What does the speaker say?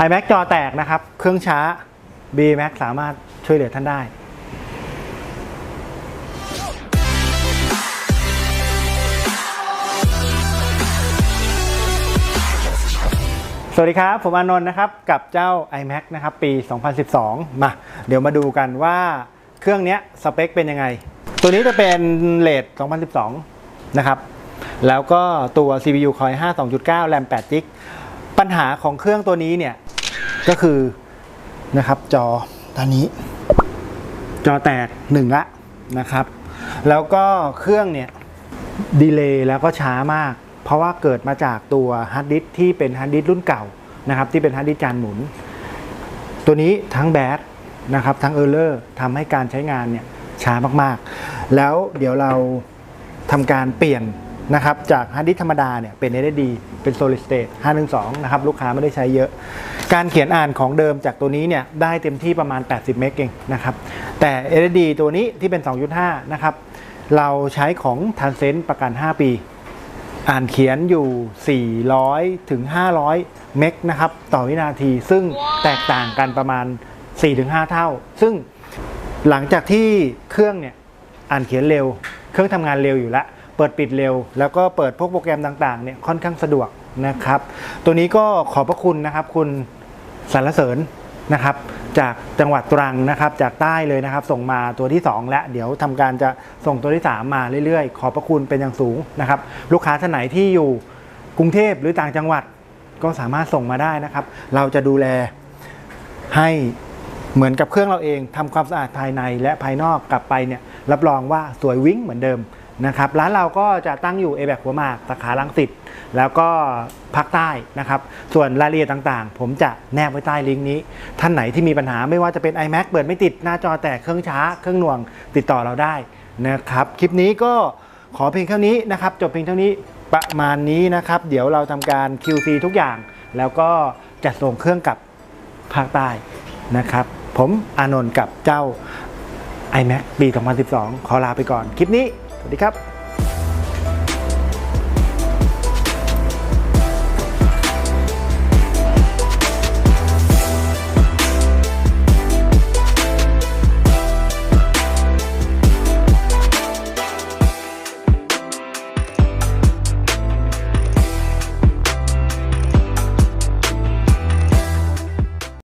iMac จอแตกนะครับ เครื่องช้า B Max สามารถช่วยเหลือท่านได้สวัสดีครับ ผมอานนท์นะครับ กับเจ้า iMac นะครับ ปี 2012 มา เดี๋ยวมาดูกันว่าเครื่องนี้สเปคเป็นยังไง ตัวนี้จะเป็นเลท2012 นะครับ แล้วก็ตัว CPU Core i5 2.9 RAM 8 g b ปัญหาของเครื่องตัวนี้เนี่ยก็คือนะครับจอตอนนี้ จอแตกหนึ่งละนะครับ แล้วก็เครื่องเนี่ยดีเลย์แล้วก็ช้ามาก เพราะว่าเกิดมาจากตัวฮาร์ดดิสก์ที่เป็นฮาร์ดดิสก์รุ่นเก่านะครับที่เป็นฮาร์ดดิสก์จานหมุน ตัวนี้ทั้งแบดนะครับทั้งเออร์เลอร์ทำให้การใช้งานเนี่ยช้ามากๆ แล้วเดี๋ยวเราทำการเปลี่ยน นะครับจากฮาร์ดดิสธรรมดาเนี่ยเป็น SSD เป็น solid state 512 นะครับ ลูกค้าไม่ได้ใช้เยอะ การเขียนอ่านของเดิมจากตัวนี้เนี่ยได้เต็มที่ประมาณ 80 เมกเองนะครับแต่ SSD ตัวนี้ที่เป็น 2.5 นะครับ เราใช้ของ t a n s e n t ประกัน 5 ปี อ่านเขียนอยู่ 400 ถึง 500 เมกนะครับต่อวินาที ซึ่งแตกต่างกันประมาณ 4-5 เท่า ซึ่งหลังจากที่เครื่องเนี่ยอ่านเขียนเร็ว เครื่องทำงานเร็วอยู่แล้ว ปิดปิดเร็ว แล้วก็เปิดพวกโปรแกรมต่างๆเนี่ยค่อนข้างสะดวกนะครับ ตัวนี้ก็ขอบพระคุณนะครับ คุณสรรเสริญนะครับ จากจังหวัดตรังนะครับ จากใต้เลยนะครับ ส่งมาตัวที่ 2 และเดี๋ยวทำการจะส่งตัวที่ 3 มาเรื่อยๆ ขอบพระคุณเป็นอย่างสูงนะครับ ลูกค้าท่านไหนที่อยู่กรุงเทพหรือต่างจังหวัดก็สามารถส่งมาได้นะครับ เราจะดูแลให้เหมือนกับเครื่องเราเองทำความสะอาดภายในและภายนอกกลับไปเนี่ยรับรองว่าสวยวิ่งเหมือนเดิม นะครับร้านเราก็จะตั้งอยู่เอแบกหัวหมากสาขาลังสิตแล้วก็ภาคใต้นะครับ ส่วนรายละเอียดต่างๆ ผมจะแนบไว้ใต้ลิงก์นี้ ท่านไหนที่มีปัญหาไม่ว่าจะเป็น iMac เปิดไม่ติดหน้าจอแตกเครื่องช้าเครื่องหน่วงติดต่อเราได้นะครับ คลิปนี้ก็ขอเพียงเท่านี้นะครับ จบเพียงเท่านี้ประมาณนี้นะครับ เดี๋ยวเราทำการ QC ทุกอย่าง แล้วก็จัดส่งเครื่องกลับภาคใต้นะครับ ผมอานนท์กับเจ้า iMac ปี 2012 ขอลาไปก่อน คลิปนี้ สวัสดีครับ